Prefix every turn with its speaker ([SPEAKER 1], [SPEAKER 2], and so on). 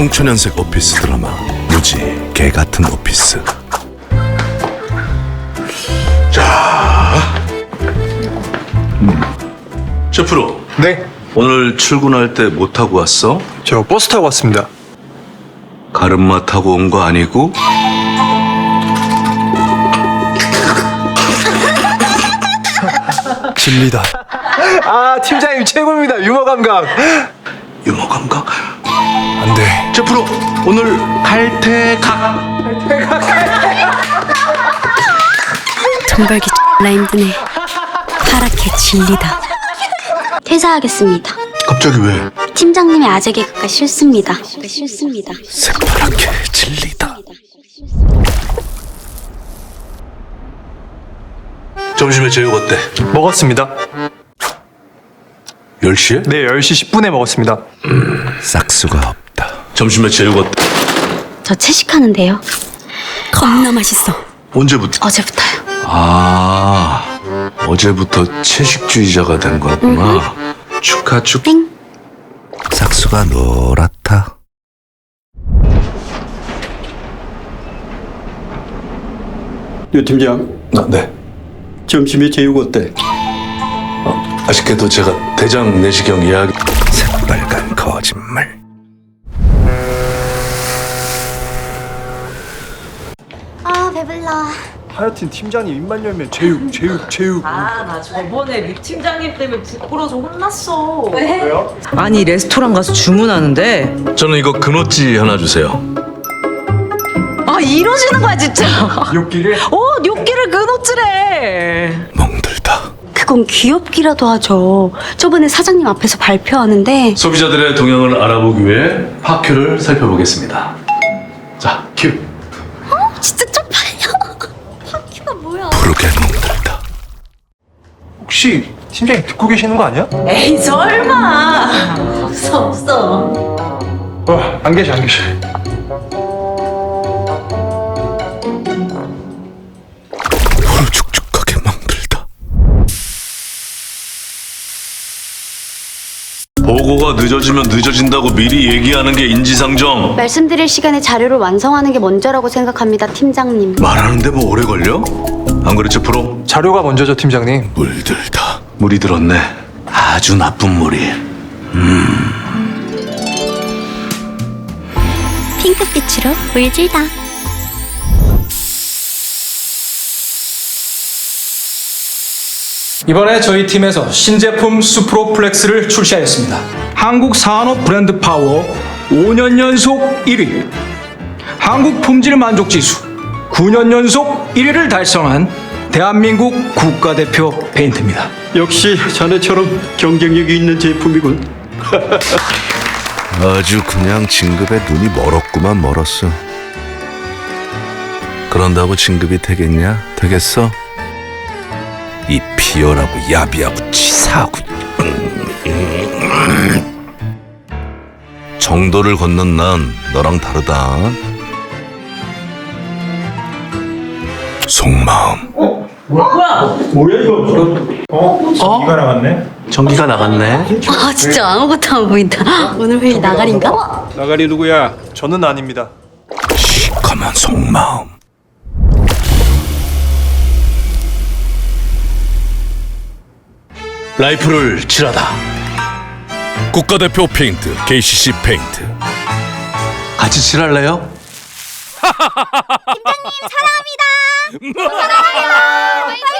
[SPEAKER 1] 청초년색 오피스 드라마 무지 개 같은 오피스
[SPEAKER 2] 셰프로
[SPEAKER 3] 네,
[SPEAKER 2] 오늘 출근할 때 못 타고 왔어?
[SPEAKER 3] 저 버스 타고 왔습니다.
[SPEAKER 2] 가름마 타고 온 거 아니고?
[SPEAKER 1] 진리다
[SPEAKER 3] 아, 팀장님 최고입니다. 유머 감각.
[SPEAKER 2] 유머 감각?
[SPEAKER 1] 안돼
[SPEAKER 2] 셰프로 오늘 갈태각
[SPEAKER 4] 정발기 라 힘드네. 파랗게 진리다. 퇴사하겠습니다.
[SPEAKER 2] 갑자기 왜?
[SPEAKER 4] 팀장님의 아재 개그가 싫습니다. 싫습니다.
[SPEAKER 1] 새파랗게 진리다
[SPEAKER 2] 점심에 제육 어때?
[SPEAKER 3] 먹었습니다.
[SPEAKER 2] 10시에?
[SPEAKER 3] 네, 10시 10분에 먹었습니다.
[SPEAKER 1] 싹수가 없다
[SPEAKER 2] 점심에 제육 어때?
[SPEAKER 4] 저 채식하는데요. 겁나 맛있어.
[SPEAKER 2] 언제부터?
[SPEAKER 4] 어제부터요.
[SPEAKER 2] 아 어제부터 채식주의자가 된 거구나 축하 축하
[SPEAKER 4] 땡.
[SPEAKER 1] 싹수가 노랗다
[SPEAKER 5] 유 팀장,
[SPEAKER 2] 아, 네
[SPEAKER 5] 점심에 제육 어때?
[SPEAKER 2] 아쉽게도 제가 대장 내시경 예약
[SPEAKER 1] 새빨간 거짓말
[SPEAKER 4] 배불러.
[SPEAKER 3] 하여튼 팀장님 입만 열면 제육, 제육, 제육.
[SPEAKER 6] 아, 나 저번에 리 팀장님 때문에 부끄러워서 혼났어.
[SPEAKER 3] 왜요?
[SPEAKER 6] 아니, 레스토랑 가서 주문하는데.
[SPEAKER 2] 저는 이거 근어찌 하나 주세요
[SPEAKER 6] 아, 이러시는 거야, 진짜.
[SPEAKER 3] 육기를?
[SPEAKER 6] 어, 욕기를 근어찌래.
[SPEAKER 1] 멍들다
[SPEAKER 4] 그건 귀엽기라도 하죠. 저번에 사장님 앞에서 발표하는데
[SPEAKER 2] 소비자들의 동향을 알아보기 위해 파큐를 살펴보겠습니다
[SPEAKER 3] 혹시 팀장님 듣고 계시는 거 아니야?
[SPEAKER 6] 에이, 설마. 없어, 없어.
[SPEAKER 3] 어, 안 계셔, 안 계셔.
[SPEAKER 2] 보고가 늦어지면 늦어진다고 미리 얘기하는 게 인지상정
[SPEAKER 4] 말씀드릴 시간에 자료를 완성하는 게 먼저라고 생각합니다, 팀장님.
[SPEAKER 2] 말하는데 뭐 오래 걸려? 안 그렇지 프로?
[SPEAKER 3] 자료가 먼저죠, 팀장님.
[SPEAKER 1] 물들다
[SPEAKER 2] 물이 들었네 아주 나쁜 물이
[SPEAKER 4] 핑크빛으로 물질다.
[SPEAKER 7] 이번에 저희 팀에서 신제품 수프로플렉스를 출시하였습니다. 한국 산업 브랜드 파워 5년 연속 1위, 한국 품질 만족 지수 9년 연속 1위를 달성한 대한민국 국가대표 페인트입니다.
[SPEAKER 5] 역시 자네처럼 경쟁력이 있는 제품이군.
[SPEAKER 1] 아주 그냥 진급에 눈이 멀었구만 멀었어 그런다고 진급이 되겠냐? 되겠어? 이 비열하고 야비하고 치사하고 정도를 건넌 난 너랑 다르다 속마음.
[SPEAKER 5] 뭐야? 이거?
[SPEAKER 2] 전기가 나갔네?
[SPEAKER 4] 아 진짜? 아무것도 안 보인다. 오늘 회의 나가린가?
[SPEAKER 3] 나가리 누구야? 저는 아닙니다.
[SPEAKER 1] 시커먼 속마음.
[SPEAKER 2] 라이프를 칠하다.
[SPEAKER 1] 국가대표 페인트 KCC 페인트.
[SPEAKER 2] 같이 칠할래요?
[SPEAKER 4] 사랑합니다. 사랑해요.